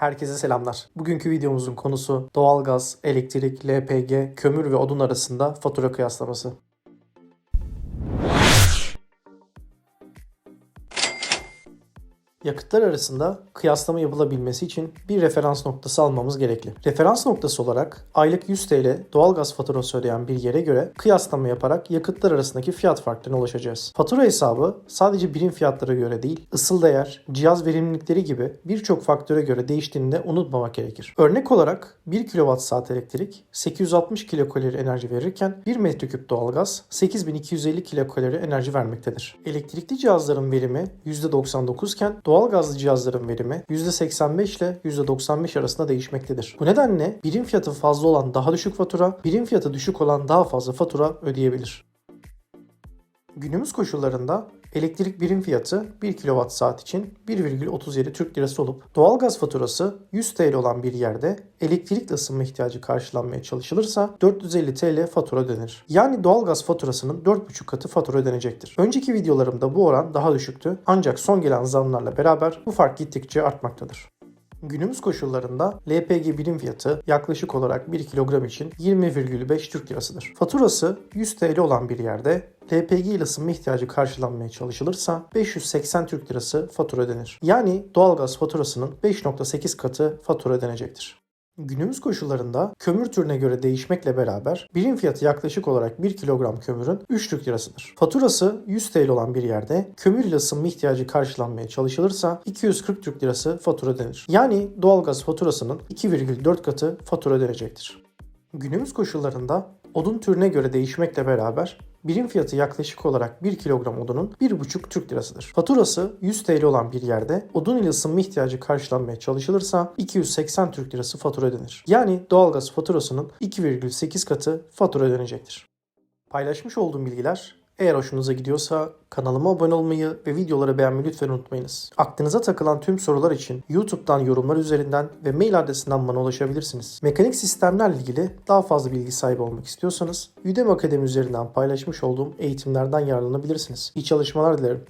Herkese selamlar. Bugünkü videomuzun konusu doğalgaz, elektrik, LPG, kömür ve odun arasında fatura kıyaslaması. Yakıtlar arasında kıyaslama yapılabilmesi için bir referans noktası almamız gerekli. Referans noktası olarak aylık 100 TL doğalgaz faturası ödeyen bir yere göre kıyaslama yaparak yakıtlar arasındaki fiyat farklarına ulaşacağız. Fatura hesabı sadece birim fiyatlara göre değil, ısıl değer, cihaz verimlilikleri gibi birçok faktöre göre değiştiğini de unutmamak gerekir. Örnek olarak 1 kWh elektrik 860 kilokalori enerji verirken 1 metreküp doğalgaz 8250 kilokalori enerji vermektedir. Elektrikli cihazların verimi %99 iken doğalgazlı cihazların verimi %85 ile %95 arasında değişmektedir. Bu nedenle birim fiyatı fazla olan daha düşük fatura, birim fiyatı düşük olan daha fazla fatura ödeyebilir. Günümüz koşullarında elektrik birim fiyatı 1 kWh için 1,37 Türk Lirası olup doğalgaz faturası 100 TL olan bir yerde elektrikle ısınma ihtiyacı karşılanmaya çalışılırsa 450 TL fatura ödenir. Yani doğalgaz faturasının 4,5 katı fatura ödenecektir. Önceki videolarımda bu oran daha düşüktü ancak son gelen zamlarla beraber bu fark gittikçe artmaktadır. Günümüz koşullarında LPG birim fiyatı yaklaşık olarak 1 kilogram için 20,5 Türk Lirasıdır. Faturası 100 TL olan bir yerde LPG ile ısınma ihtiyacı karşılanmaya çalışılırsa 580 Türk Lirası fatura ödenir. Yani doğalgaz faturasının 5.8 katı fatura ödenecektir. Günümüz koşullarında kömür türüne göre değişmekle beraber birim fiyatı yaklaşık olarak 1 kilogram kömürün 3 Türk lirasıdır. Faturası 100 TL olan bir yerde kömür ile ısınma ihtiyacı karşılanmaya çalışılırsa 240 Türk lirası fatura ödenir. Yani doğalgaz faturasının 2,4 katı fatura ödenecektir. Günümüz koşullarında odun türüne göre değişmekle beraber birim fiyatı yaklaşık olarak 1 kilogram odunun 1,5 Türk lirasıdır. Faturası 100 TL olan bir yerde odun ile ısınma ihtiyacı karşılanmaya çalışılırsa 280 Türk lirası fatura ödenir. Yani doğalgaz faturasının 2,8 katı fatura ödenecektir. Paylaşmış olduğum bilgiler eğer hoşunuza gidiyorsa kanalıma abone olmayı ve videoları beğenmeyi lütfen unutmayınız. Aklınıza takılan tüm sorular için YouTube'dan yorumlar üzerinden ve mail adresinden bana ulaşabilirsiniz. Mekanik sistemlerle ilgili daha fazla bilgi sahibi olmak istiyorsanız Udemy Akademi üzerinden paylaşmış olduğum eğitimlerden yararlanabilirsiniz. İyi çalışmalar dilerim.